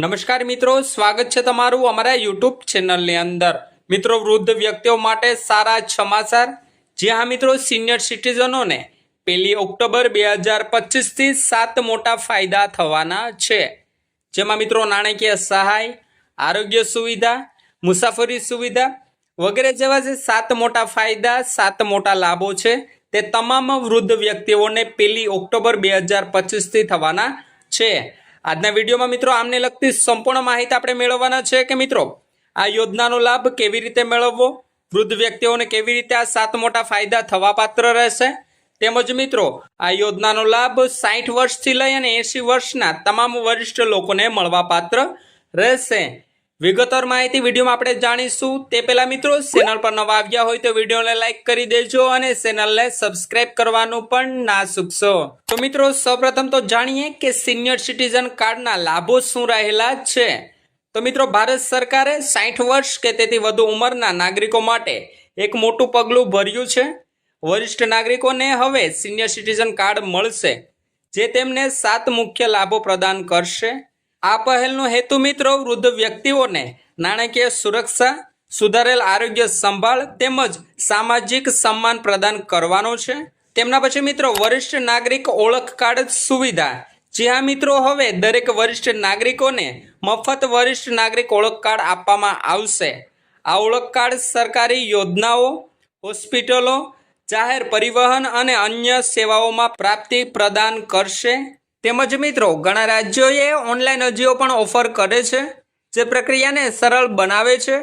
નમસ્કાર મિત્રો, સ્વાગત છે તમારું અમારા યુટ્યુબ ચેનલની અંદર. મિત્રો, વૃદ્ધ વ્યક્તિઓ માટે સારા સમાચાર. જ્યાં હા મિત્રો સિનિયર સિટીઝનોને પહેલી ઓક્ટોબર બે હજાર પચીસથી સાત મોટા ફાયદા થવાના છે. જેમાં મિત્રો નાણાકીય સહાય, આરોગ્ય સુવિધા, મુસાફરી સુવિધા વગેરે જેવા જે સાત મોટા ફાયદા, સાત મોટા લાભો છે, તે તમામ વૃદ્ધ વ્યક્તિઓને પહેલી ઓક્ટોબર બે હજાર પચીસથી થવાના છે. આજના વિડીયોમાં મિત્રો આમને લગતી સંપૂર્ણ માહિતી આપણે મેળવવાના છે કે મિત્રો, આ યોજનાનો લાભ કેવી રીતે મેળવવો, વૃદ્ધ વ્યક્તિઓને કેવી રીતે આ સાત મોટા ફાયદા થવા પાત્ર રહેશે, તેમજ મિત્રો, આ યોજનાનો લાભ સાઠ વર્ષથી લઈ અને એંશી વર્ષના તમામ વરિષ્ઠ લોકોને મળવા પાત્ર રહેશે. વિગતવાર માહિતી વિડીયોમાં આપણે જાણીશું. તે પહેલા મિત્રો ચેનલ પર નવા આવ્યા હોય તો વિડીયોને લાઈક કરી દેજો અને ચેનલને સબસ્ક્રાઇબ કરવાનું પણ ના ચૂકશો તો મિત્રો, સૌપ્રથમ તો જાણીએ કે સિનિયર સિટીઝન કાર્ડના લાભો શું રહેલા છે? તો મિત્રો, ભારત સરકારે સાઠ વર્ષ કે તેથી વધુ ઉંમરના નાગરિકો માટે એક મોટું પગલું ભર્યું છે. વરિષ્ઠ નાગરિકોને હવે સિનિયર સિટીઝન કાર્ડ મળશે, જે તેમને સાત મુખ્ય લાભો પ્રદાન કરશે. આ પહેલનો હેતુ મિત્રો વૃદ્ધ વ્યક્તિઓને નાણાકીય સુરક્ષા, સુધારેલ આરોગ્ય સંભાળ તેમજ સામાજિક સન્માન પ્રદાન કરવાનો છે. તેમના પછી મિત્રો વરિષ્ઠ નાગરિક ઓળખ કાર્ડ સુવિધા. જ્યાં મિત્રો, હવે દરેક વરિષ્ઠ નાગરિકોને મફત વરિષ્ઠ નાગરિક ઓળખ કાર્ડ આપવામાં આવશે. આ ઓળખ કાર્ડ સરકારી યોજનાઓ, હોસ્પિટલો, જાહેર પરિવહન અને અન્ય સેવાઓમાં પ્રાપ્તિ પ્રદાન કરશે. તેમજ મિત્રો, ઘણા રાજ્યોએ ઓનલાઈન અરજીઓ પણ ઓફર કરે છે, જે પ્રક્રિયાને સરળ બનાવે છે.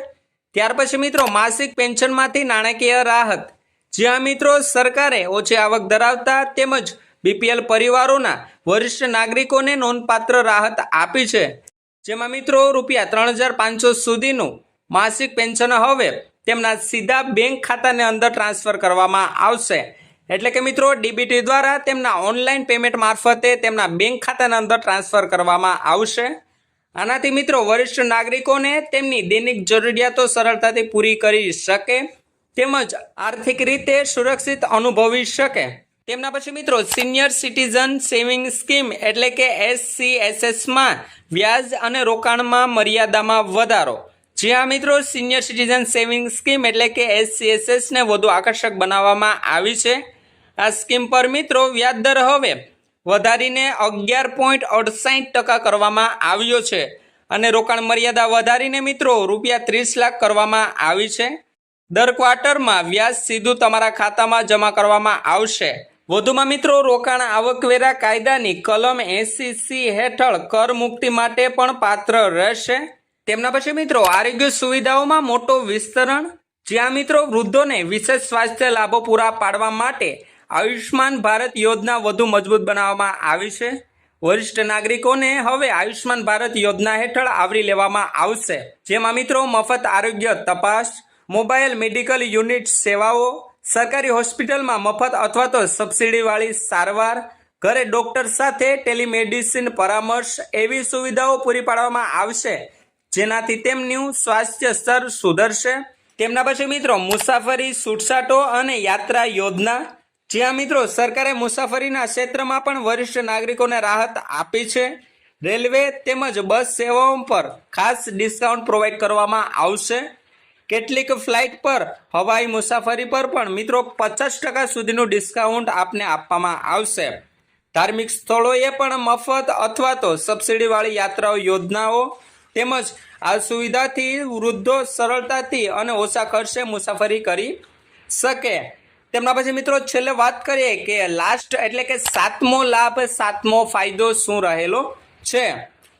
ત્યાર પછી મિત્રો, માસિક પેન્શનમાંથી નાણાકીય રાહત. જ્યાં મિત્રો, સરકારે ઓછી આવક ધરાવતા તેમજ બીપીએલ પરિવારોના વરિષ્ઠ નાગરિકોને નોંધપાત્ર રાહત આપી છે. જેમાં મિત્રો, રૂપિયા ત્રણ હજાર પાંચસો સુધીનું માસિક પેન્શન હવે તેમના સીધા બેંક ખાતાને અંદર ટ્રાન્સફર કરવામાં આવશે. એટલે કે મિત્રો ડીબીટી દ્વારા તેમના ઓનલાઈન પેમેન્ટ મારફતે તેમના બેંક ખાતાના અંદર ટ્રાન્સફર કરવામાં આવશે. આનાથી મિત્રો, વરિષ્ઠ નાગરિકોને તેમની દૈનિક જરૂરિયાતો સરળતાથી પૂરી કરી શકે તેમજ આર્થિક રીતે સુરક્ષિત અનુભવી શકે. તેમના પછી મિત્રો સિનિયર સિટીઝન સેવિંગ સ્કીમ એટલે કે એસસીએસએસમાં વ્યાજ અને રોકાણમાં મર્યાદામાં વધારો. જ્યાં મિત્રો સિનિયર સિટીઝન સેવિંગ સ્કીમ એટલે કે એસસીએસએસને વધુ આકર્ષક બનાવવામાં આવી છે. આ સ્કીમ પર મિત્રો, વ્યાજ દર હવે વધારીને અગિયાર પોઈન્ટ અડસાઠ ટકા કરવામાં આવ્યો છે. અને રોકાણ મર્યાદા વધારીને મિત્રો, રૂપિયા ત્રીસ લાખ કરવામાં આવી છે. દર ક્વાર્ટરમાં વ્યાજ સીધું તમારા ખાતામાં જમા કરવામાં આવશે. વધુમાં મિત્રો, રોકાણ આવકવેરા કાયદાની કલમ એસી સી હેઠળ કર મુક્તિ માટે પણ પાત્ર રહેશે. તેમના પછી મિત્રો, આરોગ્ય સુવિધાઓમાં મોટો વિસ્તરણ. જ્યાં મિત્રો, વૃદ્ધોને વિશેષ સ્વાસ્થ્ય લાભો પૂરા પાડવા માટે આયુષ્માન ભારત યોજના વધુ મજબૂત બનાવવામાં આવી છે. વરિષ્ઠ નાગરિકોને હવે આયુષ્માન ભારત યોજના હેઠળ આવરી લેવામાં આવશે. જેમાં મિત્રો મફત આરોગ્ય તપાસ, મોબાઈલ મેડિકલ યુનિટ સેવાઓ, સરકારી હોસ્પિટલમાં મફત અથવા તો સબસિડીવાળી સારવાર, ઘરે ડોક્ટર સાથે ટેલિમેડિસિન પરામર્શ એવી સુવિધાઓ પૂરી પાડવામાં આવશે. જેનાથી તેમનું સ્વાસ્થ્ય સ્તર સુધરશે. તેમના પછી મિત્રો મુસાફરી, છૂટછાટો અને યાત્રા યોજના જ્યાં મિત્રો સરકારે મુસાફરીના ક્ષેત્રમાં પણ વરિષ્ઠ નાગરિકોને રાહત આપી છે. રેલવે તેમજ બસ સેવાઓ પર ખાસ ડિસ્કાઉન્ટ પ્રોવાઈડ કરવામાં આવશે. કેટલીક ફ્લાઇટ પર હવાઈ મુસાફરી પર પણ મિત્રો પચાસ ટકા સુધીનું ડિસ્કાઉન્ટ આપને આપવામાં આવશે. ધાર્મિક સ્થળોએ પણ મફત અથવા તો સબસિડીવાળી યાત્રાઓ, યોજનાઓ તેમજ આ સુવિધાથી વૃદ્ધો સરળતાથી અને ઓછા ખર્ચે મુસાફરી કરી શકે. તેમના પછી મિત્રો છેલ્લે વાત કરીએ કે લાસ્ટ એટલે કે સાતમો લાભ, સાતમો ફાયદો શું રહેલો છે?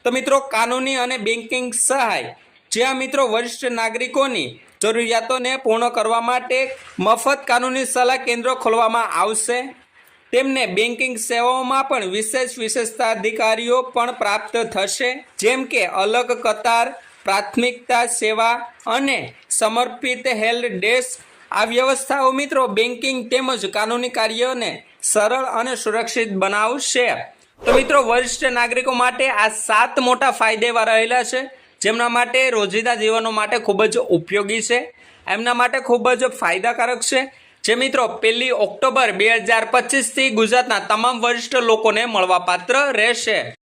તો મિત્રો કાનૂની અને બેન્કિંગ સહાય. જ્યાં મિત્રો વરિષ્ઠ નાગરિકોની જરૂરિયાતોને પૂર્ણ કરવા માટે મફત કાનૂની સલાહ કેન્દ્રો ખોલવામાં આવશે. તેમને બેન્કિંગ સેવાઓમાં પણ વિશેષ વિશેષતા અધિકારીઓ પણ પ્રાપ્ત થશે. જેમ કે અલગ કતાર, પ્રાથમિકતા સેવા અને સમર્પિત હેલ્પ ડેસ્ક આ વ્યવસ્થાઓ મિત્રો બેન્કિંગ તેમજ કાનૂની કાર્યોને સરળ અને સુરક્ષિત બનાવશે. તો મિત્રો વરિષ્ઠ નાગરિકો માટે આ સાત મોટા ફાયદેવા રહેલા છે, જેમના માટે રોજિંદા જીવનો માટે ખૂબ જ ઉપયોગી છે. એમના માટે ખૂબ જ ફાયદાકારક છે. જે મિત્રો પહેલી ઓક્ટોબર બે હજાર પચીસથી ગુજરાતના તમામ વરિષ્ઠ લોકોને મળવાપાત્ર રહેશે.